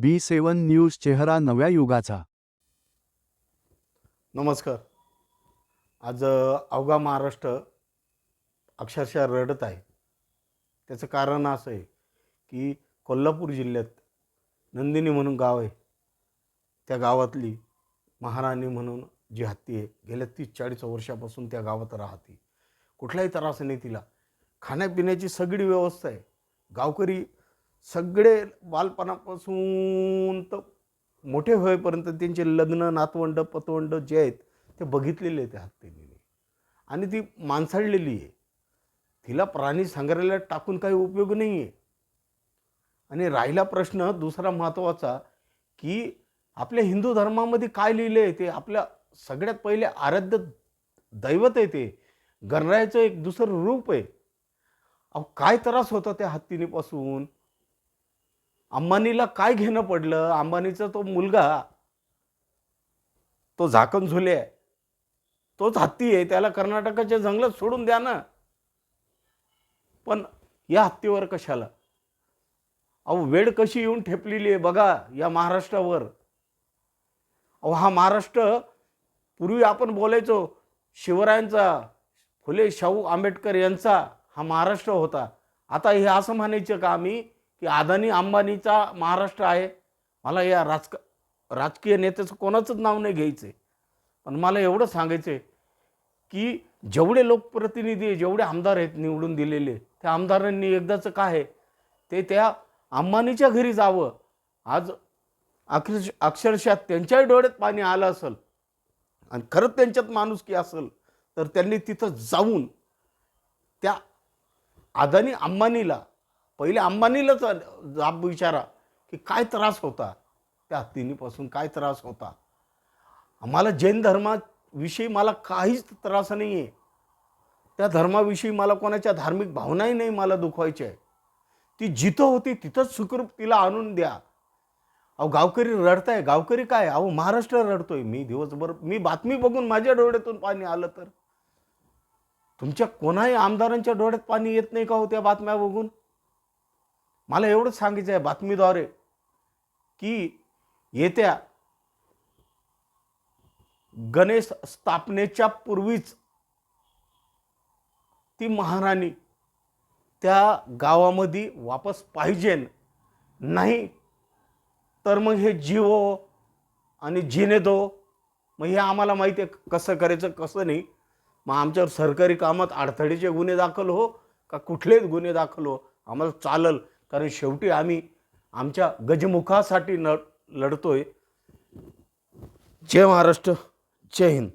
बी सेवन news चेहरा नव्या युगाचा. नमस्कार. आज अवघा महाराष्ट्र अक्षरशः रडत आहे. त्याचं कारण असं आहे की कोल्हापूर जिल्ह्यात नंदिनी म्हणून गाव आहे. त्या गावातली महाराणी म्हणून जी हत्ती आहे गेल्या तीस चाळीस वर्षापासून त्या गावात राहते. कुठलाही त्रास नाही तिला खाण्यापिण्याची सगळी व्यवस्था आहे. गावकरी सगळे बालपणापासून तर मोठे होईपर्यंत त्यांचे लग्न नातवंड पतवंड जे आहेत ते बघितलेले आहेत त्या हत्तीने. आणि ती माणसाळलेली आहे. तिला प्राणी संग्रहालयात टाकून काही उपयोग नाही आहे आणि राहिला प्रश्न दुसरा महत्त्वाचा की आपल्या हिंदू धर्मामध्ये काय लिहिलं आहे ते? आपल्या सगळ्यात पहिले आराध्य दैवत आहे ते. गणरायाचं एक दुसरं रूप आहे. अहो काय त्रास होता त्या हत्तीनेपासून? अंबानीला काय घेणं पडलं? अंबानीचा तो मुलगा तो झाकण झुले आहे. तोच हत्ती आहे. त्याला कर्नाटकाच्या जंगलात सोडून द्या ना. पण या हत्तीवर कशाला? अहो वेळ कशी येऊन ठेपलेली आहे बघा या महाराष्ट्रावर. अहो हा महाराष्ट्र पूर्वी आपण बोलायचो शिवरायांचा फुले शाहू आंबेडकर यांचा हा महाराष्ट्र होता. आता हे असं म्हणायचं का आम्ही? की अदानी अंबानीचा महाराष्ट्र आहे. मला या राजक राजकीय नेत्याचं कोणाचंच नाव नाही घ्यायचं आहे. पण मला एवढं सांगायचं आहे की जेवढे लोकप्रतिनिधी जेवढे आमदार आहेत निवडून दिलेले त्या आमदारांनी एकदाचं काय आहे ते त्या अंबानीच्या घरी जावं. आज अक्षरश अक्षरशः त्यांच्याही डोळ्यात पाणी आलं असेल आणि खरंच त्यांच्यात माणुसकी असेल तर त्यांनी तिथं जाऊन त्या अदानी अंबानीला पहिले अंबानीलाच जाब विचारा की काय त्रास होता? त्या हत्तीनीपासून काय त्रास होता? आम्हाला जैन धर्माविषयी मला काहीच त्रास नाही आहे त्या धर्माविषयी मला कोणाच्या धार्मिक भावनाही नाही मला दुखवायची आहे ती जिथं होती तिथंच सुखरूप तिला आणून द्या. अहो गावकरी रडताय. गावकरी काय? अहो महाराष्ट्र रडतोय. मी दिवसभर मी बातमी बघून माझ्या डोळ्यातून पाणी आलं तर. तुमच्या कोणाही आमदारांच्या डोळ्यात पाणी येत नाही का हो त्या बातम्या बघून? मला एवढंच सांगायचं आहे बातमीद्वारे की येत्या गणेश स्थापनेच्या पूर्वीच ती महाराणी त्या गावामध्ये वापस पाहिजे नाही तर मग हे जीवो आणि जिनेदो मग हे आम्हाला माहिती आहे कसं करायचं कसं नाही. मग आमच्यावर सरकारी कामात अडथळीचे गुन्हे दाखल हो का कुठलेच गुन्हे दाखल हो. आम्हाला चालल. कारण शेवटी आम्ही आमच्या गजमुखासाठी न लढतोय. जय महाराष्ट्र जय हिंद.